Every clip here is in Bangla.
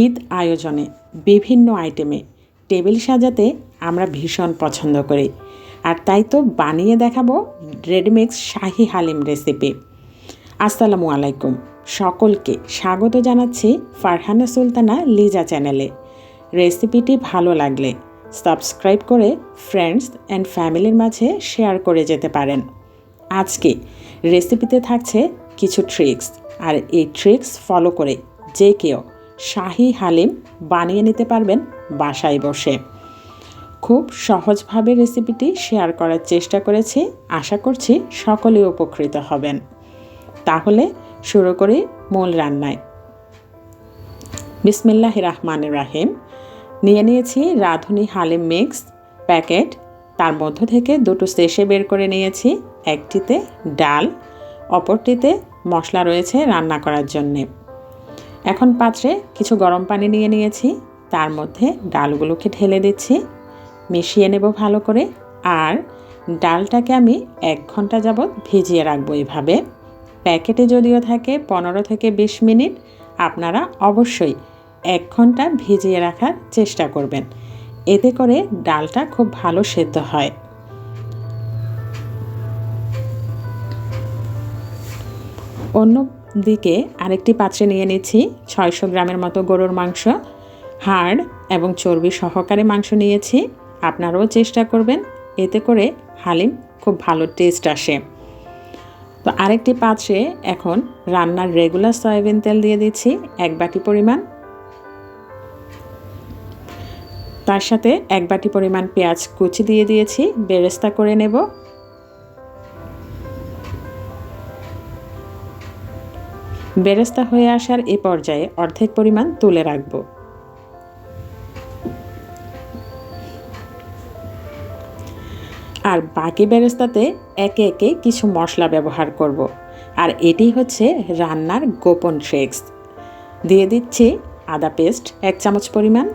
ঈদ আয়োজনে বিভিন্ন আইটেমে টেবিল সাজাতে আমরা ভীষণ পছন্দ করি। আর তাই তো বানিয়ে দেখাবো রেডিমিক্স শাহি হালিম রেসিপি আসসালামু আলাইকুম। সকলকে স্বাগত জানাচ্ছি ফারহানা সুলতানা লিজা চ্যানেলে। রেসিপিটি ভালো লাগলে সাবস্ক্রাইব করে ফ্রেন্ডস অ্যান্ড ফ্যামিলির মাঝে শেয়ার করে যেতে পারেন। আজকে রেসিপিতে থাকছে কিছু ট্রিক্স আর এই ট্রিক্স ফলো করে যে কেউ শাহি হালিম বানিয়ে নিতে পারবেন বাসায় বসে। খুব সহজভাবে রেসিপিটি শেয়ার করার চেষ্টা করেছি, আশা করছি সকলে উপকৃত হবেন। তাহলে শুরু করি মূল রান্নায়। বিসমিল্লাহ রহমান রাহিম। নিয়ে নিয়েছি রাঁধুনি হালিম মিক্স প্যাকেট। তার মধ্য থেকে দুটো শেষে বের করে নিয়েছি, একটিতে ডাল, অপরটিতে মশলা রয়েছে রান্না করার জন্যে। এখন পাত্রে কিছু গরম পানি নিয়ে নিয়েছি। তার মধ্যে ডালগুলোকে ঢেলে দিচ্ছি। মিশিয়ে নেব ভালো করে। আর ডালটাকে আমি এক ঘণ্টা যাবৎ ভিজিয়ে রাখব এভাবে। প্যাকেটে যদিও থাকে পনেরো থেকে বিশ মিনিট, আপনারা অবশ্যই এক ঘণ্টা ভিজিয়ে রাখার চেষ্টা করবেন। এতে করে ডালটা খুব ভালো সেদ্ধ হয়। অন্য দিকে আরেকটি পাত্রে নিয়ে নিচ্ছি। ছয়শো গ্রামের মতো গরুর মাংস, হাড় এবং চর্বি সহকারে মাংস নিয়েছি। আপনারাও চেষ্টা করবেন, এতে করে হালিম খুব ভালো টেস্ট আসে। তো আরেকটি পাত্রে এখন রান্নার রেগুলার সয়াবিন তেল দিয়ে দিচ্ছি, এক বাটি পরিমাণ। তার সাথে এক বাটি পরিমাণ পেঁয়াজ কুচি দিয়ে দিয়েছি, বেরেস্তা করে নেব। বেরেস্তা হয়ে আসার এ পর্যায়ে অর্ধেক পরিমাণ তুলে রাখব। আর বাকি বেরেস্তাতে একে একে কিছু মশলা ব্যবহার করব। আর এটি হচ্ছে রান্নার গোপন ট্রিক্স। দিয়ে দিচ্ছি আদা পেস্ট এক চামচ পরিমাণ,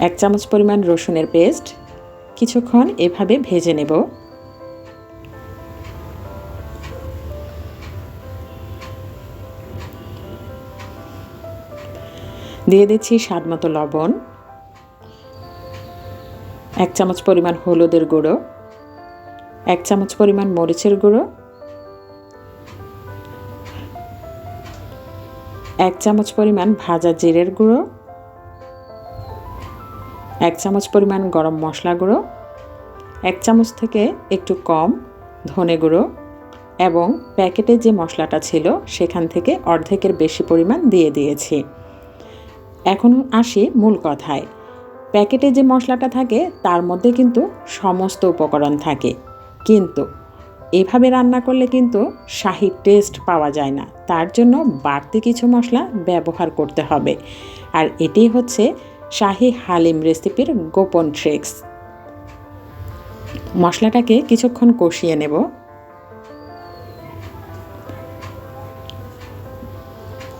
এক চামচ পরিমাণ রসুনের পেস্ট। কিছুক্ষণ এভাবে ভেজে নেব। দিয়ে দিচ্ছি স্বাদ মতো লবণ, এক চামচ পরিমাণ হলুদের গুঁড়ো, এক চামচ পরিমাণ মরিচের গুঁড়ো, এক চামচ পরিমাণ ভাজা জিরের গুঁড়ো, এক চামচ পরিমাণ গরম মশলা গুঁড়ো, এক চামচ থেকে একটু কম ধনে গুঁড়ো এবং প্যাকেটে যে মশলাটা ছিল সেখান থেকে অর্ধেকের বেশি পরিমাণ দিয়ে দিয়েছি। এখন আসি মূল কথায়। প্যাকেটে যে মশলাটা থাকে, তার মধ্যে কিন্তু সমস্ত উপকরণ থাকে। কিন্তু এভাবে রান্না করলে কিন্তু শাহি টেস্ট পাওয়া যায় না। তার জন্য বাড়তি কিছু মশলা ব্যবহার করতে হবে। আর এটি হচ্ছে শাহি হালিম রেসিপির গোপন ট্রিক্স মশলাটাকে কিছুক্ষণ কষিয়ে নেব।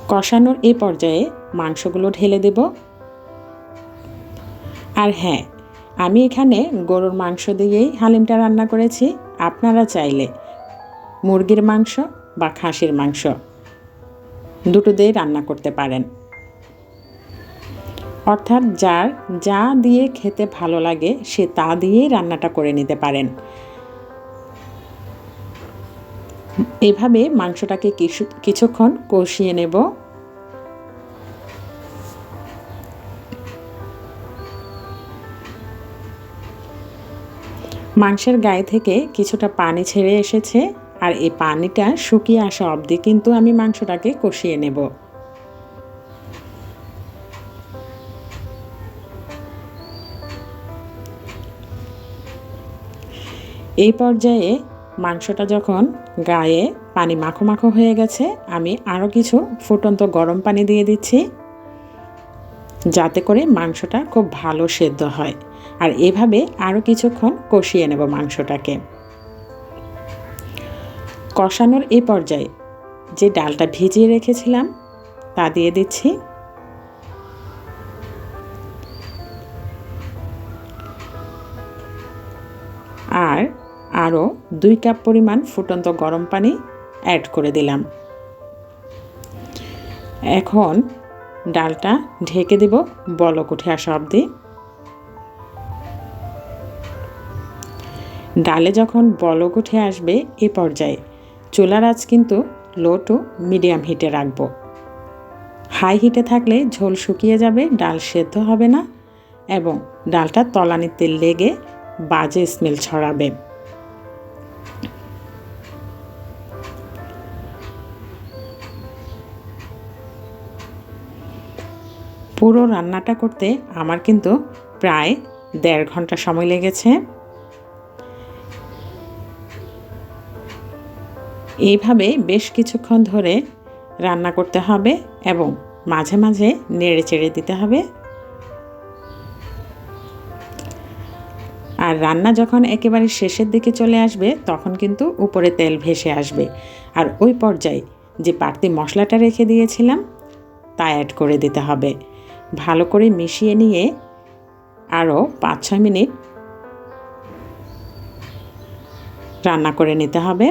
কষানোর এই পর্যায়ে মাংসগুলো ঢেলে দেব। আর হ্যাঁ আমি এখানে গরুর মাংস দিয়েই হালিমটা রান্না করেছি। আপনারা চাইলে মুরগির মাংস বা খাসির মাংস দুটো দিয়ে রান্না করতে পারেন। অর্থাৎ যার যা দিয়ে খেতে ভালো লাগে সে তা দিয়েই রান্নাটা করে নিতে পারেন। এভাবে মাংসটাকে কিছু কিছুক্ষণ কষিয়ে নেব। মাংসের গায়ে থেকে কিছুটা পানি ছেড়ে এসেছে আর এই পানিটা শুকিয়ে আসা অবধি কিন্তু আমি মাংসটাকে কষিয়ে নেব। এই পর্যায়ে মাংসটা যখন গায়ে পানি মাখো মাখো হয়ে গেছে, আমি আরও কিছু ফুটন্ত গরম পানি দিয়ে দিচ্ছি, যাতে করে মাংসটা খুব ভালো সেদ্ধ হয়। আর এভাবে আরও কিছুক্ষণ কষিয়ে নেব মাংসটাকে। কষানোর এই পর্যায়ে যে ডালটা ভিজিয়ে রেখেছিলাম, তা দিয়ে দিচ্ছি। আর আরও দুই কাপ পরিমাণ ফুটন্ত গরম পানি অ্যাড করে দিলাম। এখন ডালটা ঢেকে দেব বলক উঠে আসা অবধি। ডালে যখন বলক উঠে আসবে এ পর্যায়ে চুলার আঁচ কিন্তু লো টু মিডিয়াম হিটে রাখব। হাই হিটে থাকলে ঝোল শুকিয়ে যাবে, ডাল সেদ্ধ হবে না এবং ডালটা তলানিতে লেগে বাজে স্মেল ছড়াবে। পুরো রান্নাটা করতে আমার কিন্তু প্রায় দেড় ঘণ্টা সময় লেগেছে। এইভাবে বেশ কিছুক্ষণ ধরে রান্না করতে হবে এবং মাঝে মাঝে নেড়ে চেড়ে দিতে হবে। আর রান্না যখন একেবারে শেষের দিকে চলে আসবে, তখন কিন্তু উপরে তেল ভেসে আসবে। আর ওই পর্যায়ে যে বাড়তি মশলাটা রেখে দিয়েছিলাম, তা অ্যাড করে দিতে হবে। ভালো করে মিশিয়ে নিয়ে আরও পাঁচ ছয় মিনিট রান্না করে নিতে হবে।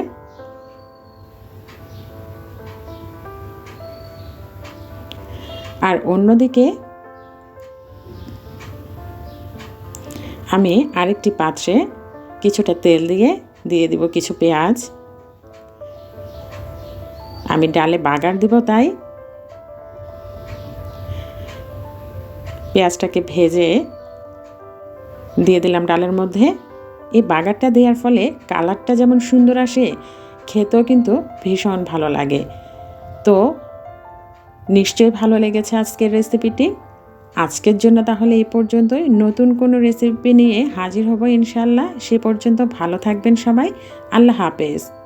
আর অন্যদিকে আমি আরেকটি পাত্রে কিছুটা তেল দিয়ে দিয়ে দিব কিছু পেঁয়াজ। আমি ডালে বাগার দিব তাই। পেঁয়াজটাকে ভেজে দিয়ে দিলাম ডালের মধ্যে। এই বাগারটা দেওয়ার ফলে কালারটা যেমন সুন্দর আসে, খেতেও কিন্তু ভীষণ ভালো লাগে। তো নিশ্চয়ই ভালো লেগেছে আজকের রেসিপিটি। আজকের জন্য তাহলে এই পর্যন্তই। নতুন কোনো রেসিপি নিয়ে হাজির হব ইনশাল্লাহ সে পর্যন্ত ভালো থাকবেন সবাই। আল্লাহ হাফেজ।